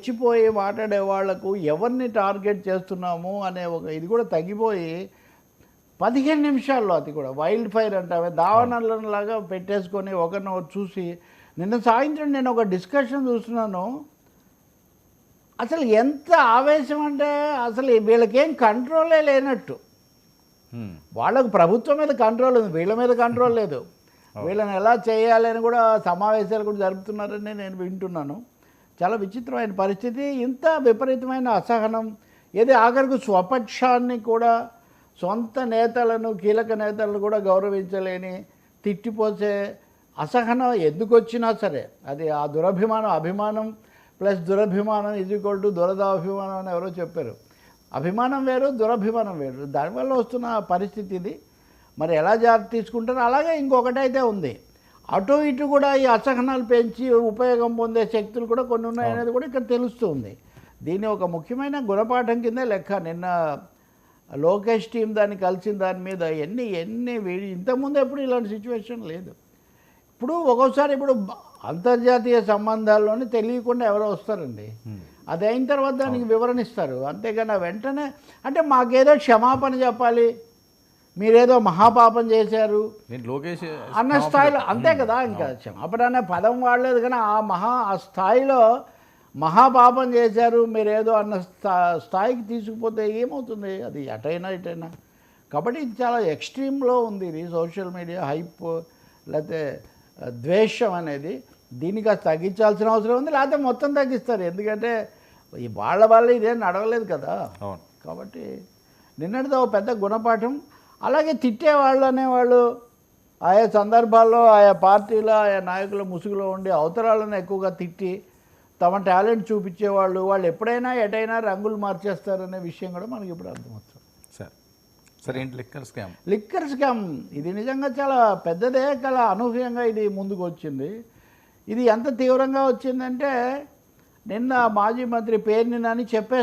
రెచ్చిపోయి మాట్లాడే వాళ్ళకు ఎవరిని టార్గెట్ చేస్తున్నాము అనే ఒక ఇది కూడా తగ్గిపోయి పదిహేను నిమిషాల్లో అది కూడా వైల్డ్ ఫైర్ అంటావే దావనలాగా పెట్టేసుకొని ఒకరిని ఒకరు చూసి నిన్న సాయంత్రం నేను ఒక డిస్కషన్ చూస్తున్నాను. అసలు ఎంత ఆవేశం అంటే అసలు వీళ్ళకేం కంట్రోలే లేనట్టు. వాళ్ళకు ప్రభుత్వం మీద కంట్రోల్ ఉంది వీళ్ళ మీద కంట్రోల్ లేదు. వీళ్ళని ఎలా చేయాలని కూడా సమావేశాలు కూడా జరుపుతున్నారని నేను వింటున్నాను. చాలా విచిత్రమైన పరిస్థితి. ఇంత విపరీతమైన అసహనం ఏది ఆఖరికి స్వపక్షాన్ని కూడా సొంత నేతలను కీలక నేతలను కూడా గౌరవించలేని తిట్టిపోసే అసహనం ఎందుకు వచ్చినా సరే అది ఆ దురభిమానం అభిమానం ప్లస్ దురభిమానం ఇది ఈక్వల్ టు దురదాభిమానం అని ఎవరో చెప్పారు. అభిమానం వేరు దురభిమానం వేరు. దానివల్ల వస్తున్న పరిస్థితి ఇది. మరి ఎలా జాగ్రత్త తీసుకుంటారో అలాగే ఇంకొకటైతే ఉంది. అటు ఇటు కూడా ఈ అసహనాలు పెంచి ఉపయోగం పొందే శక్తులు కూడా కొన్ని ఉన్నాయనేది కూడా ఇక్కడ తెలుస్తుంది. దీన్ని ఒక ముఖ్యమైన గుణపాఠం కిందే లెక్క. నిన్న లోకేష్ టీం దాన్ని కలిసిన దాని మీద ఎన్ని ఎన్ని ఇంతకుముందు ఎప్పుడు ఇలాంటి సిచ్యువేషన్ లేదు. ఇప్పుడు ఒక్కోసారి ఇప్పుడు అంతర్జాతీయ సంబంధాల్లోనే తెలియకుండా ఎవరో వస్తారండి. అది అయిన తర్వాత దానికి వివరణ ఇస్తారు. అంతేగాని వెంటనే అంటే మాకేదో క్షమాపణ చెప్పాలి మీరేదో మహాపాపం చేశారు లోకేష్ అన్న స్థాయిలో అంతే కదా ఇంకా అనే పదం వాడలేదు కానీ ఆ మహా ఆ స్థాయిలో మహాపాపం చేశారు మీరేదో అన్న స్థా స్థాయికి తీసుకుపోతే ఏమవుతుంది? అది అటైనా ఇటైనా. కాబట్టి ఇది చాలా ఎక్స్ట్రీమ్లో ఉంది ఇది సోషల్ మీడియా హైప్ లేకపోతే ద్వేషం అనేది. దీనికి తగ్గించాల్సిన అవసరం ఉంది లేకపోతే మొత్తం తగ్గిస్తారు. ఎందుకంటే ఈ వాళ్ళ వల్ల ఇదేం నడవలేదు కదా. అవును. కాబట్టి నిన్నటితో పెద్ద గుణపాఠం. అలాగే తిట్టేవాళ్ళు అనేవాళ్ళు ఆయా సందర్భాల్లో ఆయా పార్టీల ఆయా నాయకుల ముసుగులో ఉండి అవతరాలను ఎక్కువగా తిట్టి తమ టాలెంట్ చూపించేవాళ్ళు. వాళ్ళు ఎప్పుడైనా ఎటైనా రంగులు మార్చేస్తారనే విషయం కూడా మనకి ఇప్పుడు అర్థమవుతుంది. సరే సరే ఏంటి లిక్కర్ స్కామ్? లిక్కర్ స్కామ్ ఇది నిజంగా చాలా పెద్దదే చాలా అనూహ్యంగా ఇది ముందుకు వచ్చింది. ఇది ఎంత తీవ్రంగా వచ్చిందంటే నిన్న మాజీ మంత్రి పేర్ని నాని చెప్పే